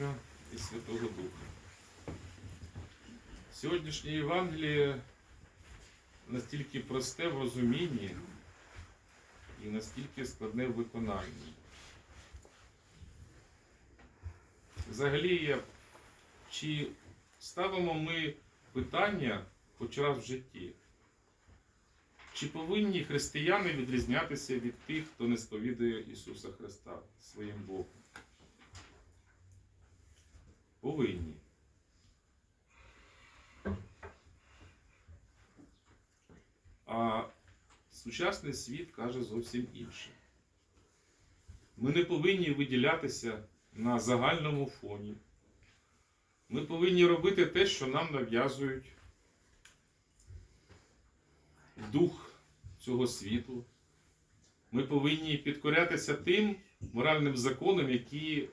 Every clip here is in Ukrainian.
Сина і Святого Духа. Сьогоднішнє Євангеліє настільки просте в розумінні і настільки складне в виконанні. Взагалі, чи ставимо ми питання хоч раз в житті? Чи повинні християни відрізнятися від тих, хто не сповідує Ісуса Христа своїм Богом? Повинні. А сучасний світ каже зовсім інше. Ми не повинні виділятися на загальному фоні. Ми повинні робити те, що нам нав'язують дух цього світу. Ми повинні підкорятися тим моральним законам, які,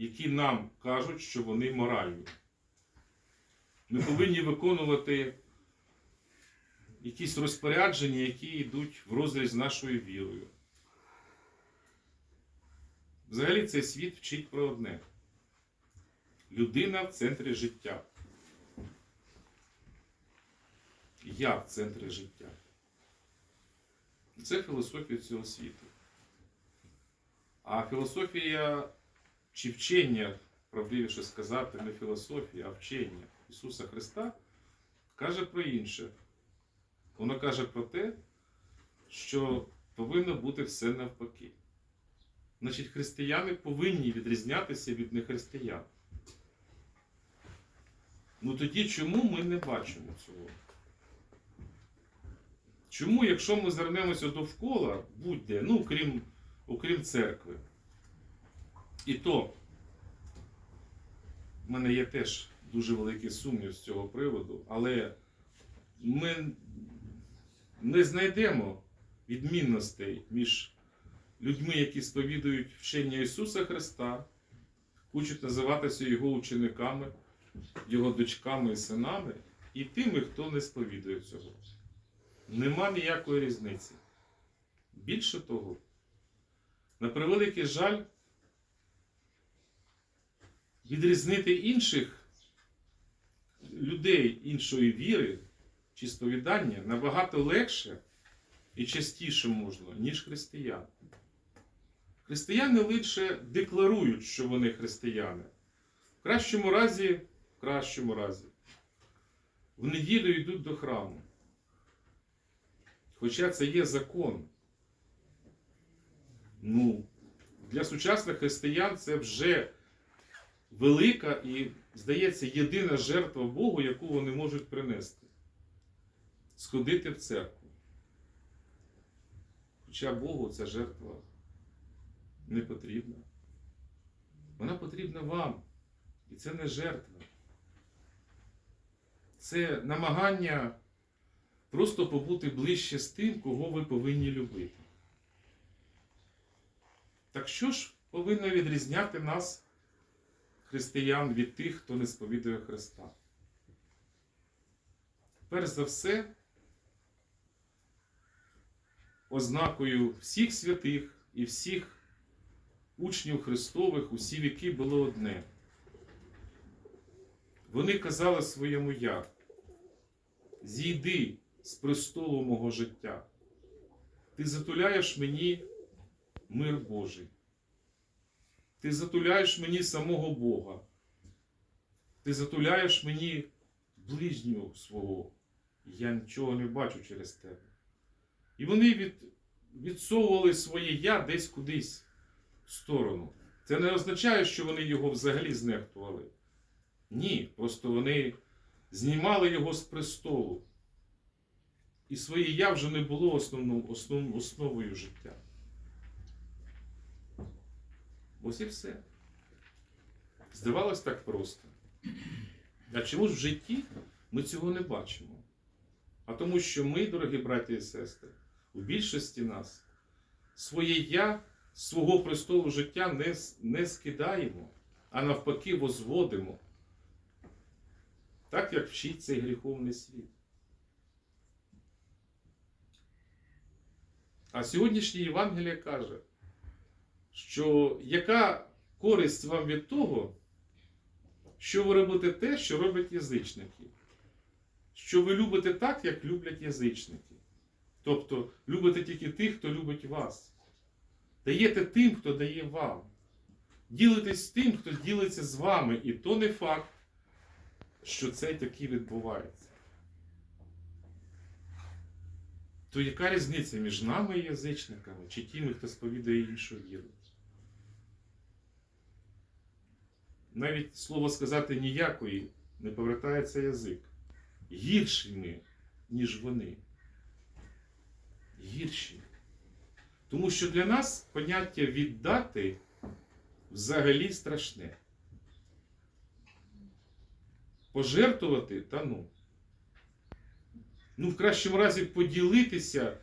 які нам кажуть, що вони моральні. Ми повинні виконувати якісь розпорядження, які йдуть в розріз з нашою вірою. Взагалі цей світ вчить про одне. Людина в центрі життя. Я в центрі життя. Це філософія цього світу. А філософія чи вчення, правдивіше сказати, не філософія, а вчення Ісуса Христа каже про інше. Воно каже про те, що повинно бути все навпаки. Значить, християни повинні відрізнятися від нехристиян. Ну тоді чому ми не бачимо цього? Чому, якщо ми звернемося довкола, будь-де, ну, крім, окрім церкви, і то в мене є теж дуже великий сумнів з цього приводу, але ми не знайдемо відмінностей між людьми, які сповідують вчення Ісуса Христа, хочуть називатися Його учениками, Його дочками і синами, і тими, хто не сповідує цього. Нема ніякої різниці. Більше того, на превеликий жаль, відрізнити інших людей іншої віри чи сповідання набагато легше і частіше можна, ніж християн. Християни лише декларують, що вони християни. В кращому разі, в кращому разі, в неділю йдуть до храму. Хоча це є закон. Ну, для сучасних християн це вже велика і, здається, єдина жертва Богу, яку вони можуть принести. Сходити в церкву. Хоча Богу ця жертва не потрібна. Вона потрібна вам. І це не жертва. Це намагання просто побути ближче з тим, кого ви повинні любити. Так що ж повинно відрізняти нас, християн, від тих, хто не сповідує Христа? Перш за все, ознакою всіх святих і всіх учнів Христових усі віки було одне. Вони казали своєму я. Зійди з престолу мого життя. Ти затуляєш мені мир Божий. Ти затуляєш мені самого Бога. Ти затуляєш мені ближнього свого. Я нічого не бачу через тебе. І вони від, відсовували своє я десь кудись в сторону. Це не означає, що вони його взагалі знехтували. Ні, просто вони знімали його з престолу. І своє я вже не було основною, основ, основою життя. Ось і все. Здавалось так просто. А чому ж в житті ми цього не бачимо? А тому, що ми, дорогі браті і сестри, у більшості нас своє я свого престолу життя не, не скидаємо, а навпаки возводимо. Так як вчить цей гріховний світ. А сьогоднішнє Євангеліє каже, що яка користь вам від того, що ви робите те, що роблять язичники? Що ви любите так, як люблять язичники. Тобто любите тільки тих, хто любить вас. Даєте тим, хто дає вам. Ділитесь тим, хто ділиться з вами. І то не факт, що це таки відбувається. То яка різниця між нами і язичниками, чи тими, хто сповідає іншу віру? Навіть слово сказати ніякої не повертається язик. Гірші ми, ніж вони. Гірші. Тому що для нас поняття віддати взагалі страшне. Пожертвувати та ну. Ну, в кращому разі поділитися,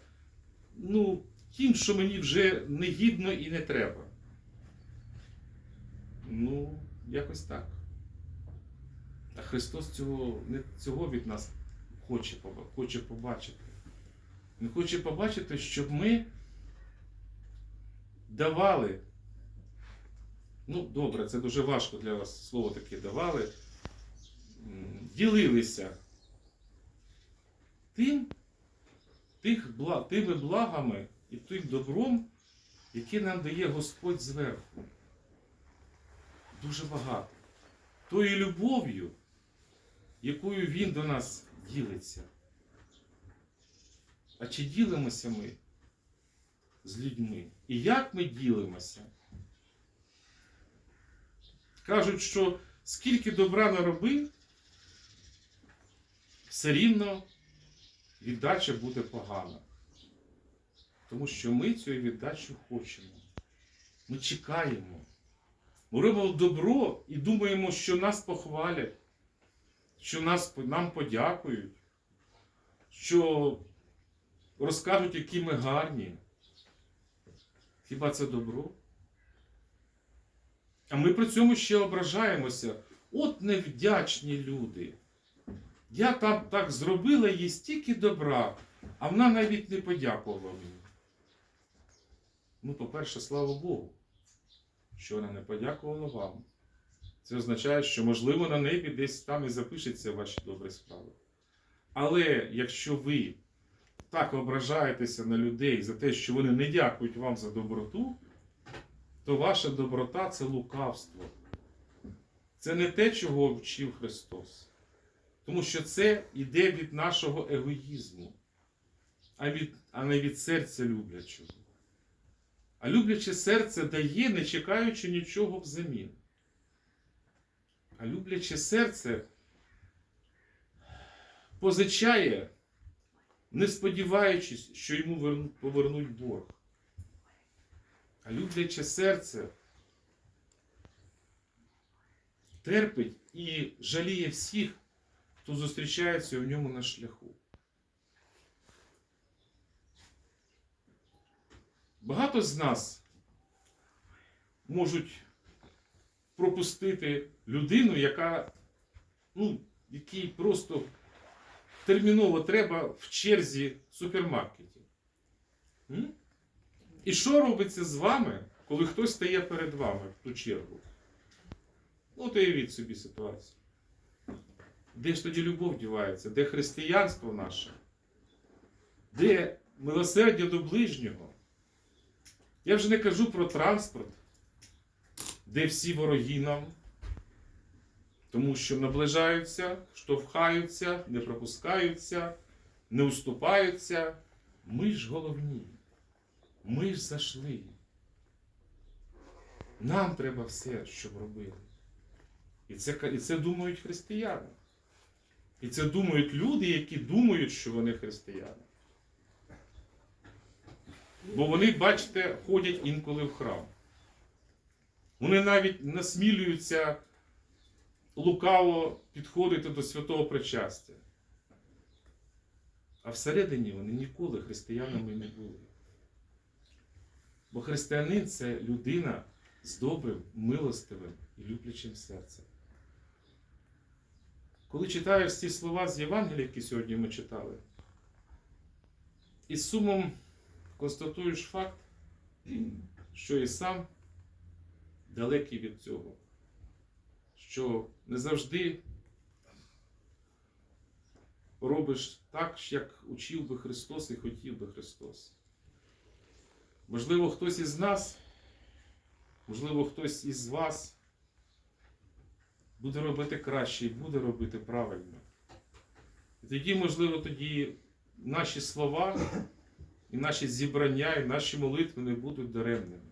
ну, тим, що мені вже не гідно і не треба. Ну, якось так. А Христос цього, не, цього від нас хоче, хоче побачити. Він хоче побачити, щоб ми давали. Ну, добре, це дуже важко для вас слово таке давали. Ділилися тим, тих, тими благами і тим добром, яке нам дає Господь зверху. Дуже багато. Тою любов'ю, якою Він до нас ділиться. А чи ділимося ми з людьми? І як ми ділимося? Кажуть, що скільки добра наробив, все рівно віддача буде погана. Тому що ми цю віддачу хочемо. Ми чекаємо. Ми робимо добро і думаємо, що нас похвалять, що нас, нам подякують, що розкажуть, які ми гарні. Хіба це добро? А ми при цьому ще ображаємося. От невдячні люди. Я там так зробила їй стільки добра, а вона навіть не подякувала мені. Ну, по-перше, слава Богу, що вона не подякувала вам. Це означає, що, можливо, на небі десь там і запишеться ваші добрі справи. Але якщо ви так ображаєтеся на людей за те, що вони не дякують вам за доброту, то ваша доброта це лукавство. Це не те, чого вчив Христос. Тому що це йде від нашого егоїзму, а, від, а не від серця люблячого. А любляче серце дає, не чекаючи нічого взамін. А любляче серце позичає, не сподіваючись, що йому повернуть борг. А любляче серце терпить і жаліє всіх, хто зустрічається у ньому на шляху. Багато з нас можуть пропустити людину, яка, ну, якій просто терміново треба в черзі в супермаркеті. М? І що робиться з вами, коли хтось стає перед вами в ту чергу? Ну, от уявіть собі ситуацію. Де ж тоді любов дівається? Де християнство наше? Де милосердя до ближнього? Я вже не кажу про транспорт, де всі вороги нам, тому що наближаються, штовхаються, не пропускаються, не уступаються. Ми ж головні. Ми ж зайшли. Нам треба все, щоб робили. І це, і це думають християни. І це думають люди, які думають, що вони християни. Бо вони, бачите, ходять інколи в храм. Вони навіть насмілюються лукаво підходити до святого причастя. А всередині вони ніколи християнами не були. Бо християнин це людина з добрим, милостивим і люблячим серцем. Коли читаєш ці слова з Євангелія, які сьогодні ми читали, і з сумом констатуєш факт, що і сам далекий від цього, що не завжди робиш так, як учив би Христос і хотів би Христос. Можливо, хтось із нас, можливо, хтось із вас буде робити краще і буде робити правильно. І тоді, можливо, тоді наші слова, і наші зібрання, і наші молитви не будуть даремними.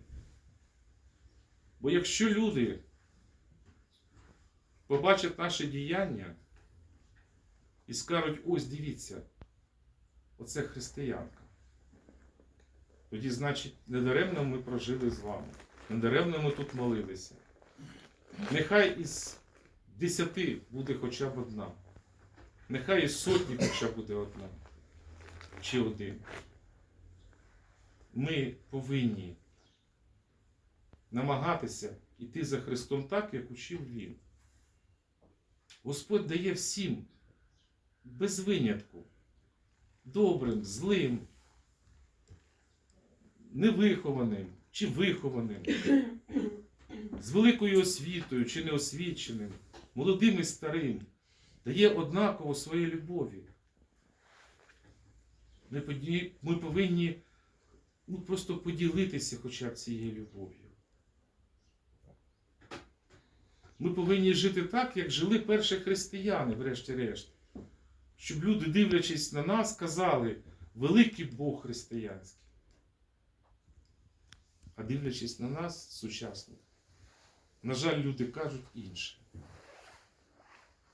Бо якщо люди побачать наше діяння і скажуть, ось дивіться, оце християнка. Тоді, значить, недаремно ми прожили з вами. Недаремно ми тут молилися. Нехай із десяти буде хоча б одна. Нехай із сотні хоча буде одна. Чи один. Ми повинні намагатися йти за Христом так, як учив Він. Господь дає всім без винятку, добрим, злим, невихованим чи вихованим, з великою освітою чи неосвіченим, молодим і старим, дає однаково своєї любові. Ми, повинні ну, просто поділитися хоча б цією любов'ю. Ми повинні жити так, як жили перші християни, врешті-решт. Щоб люди, дивлячись на нас, казали, великий Бог християнський. А дивлячись на нас, сучасних, на жаль, люди кажуть інше.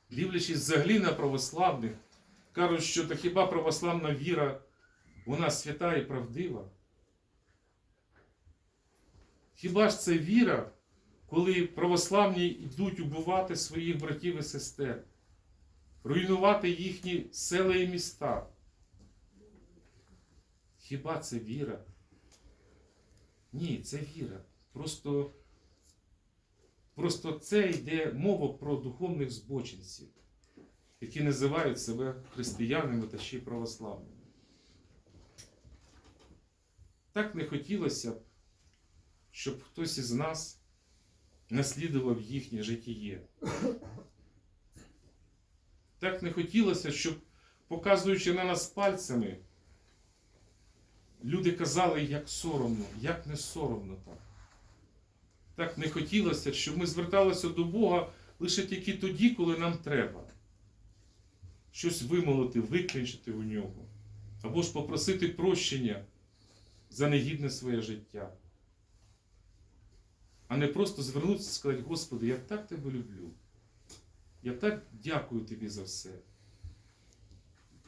Дивлячись взагалі на православних, кажуть, що та хіба православна віра, вона свята і правдива? Хіба ж це віра, коли православні йдуть убивати своїх братів і сестер, руйнувати їхні села і міста? Хіба це віра? Ні, це віра. Просто, просто це йде мова про духовних збочинців, які називають себе християнами та ще й православними. Так не хотілося б, щоб хтось із нас наслідував їхнє житіє. Так не хотілося, щоб, показуючи на нас пальцями, люди казали, як соромно, як не соромно так. Так не хотілося, щоб ми зверталися до Бога лише тільки тоді, коли нам треба. Щось вимолити, викричити у нього. Або ж попросити прощення за негідне своє життя. А не просто звернутися і сказати, Господи, я так тебе люблю. Я так дякую тобі за все,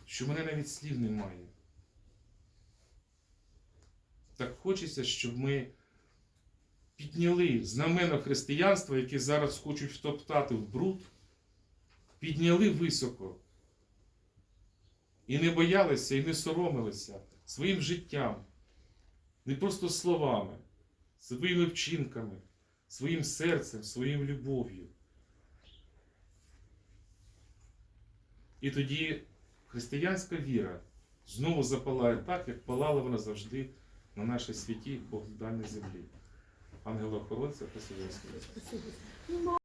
що мене навіть слів немає. Так хочеться, щоб ми підняли знамено християнства, яке зараз хочуть втоптати в бруд, підняли високо. І не боялися, і не соромилися своїм життям, не просто словами, своїми вчинками, своїм серцем, своїм любов'ю. І тоді християнська віра знову запалає так, як палала вона завжди на нашій святі Богданій землі. Ангела Пресвятського. Спасибо.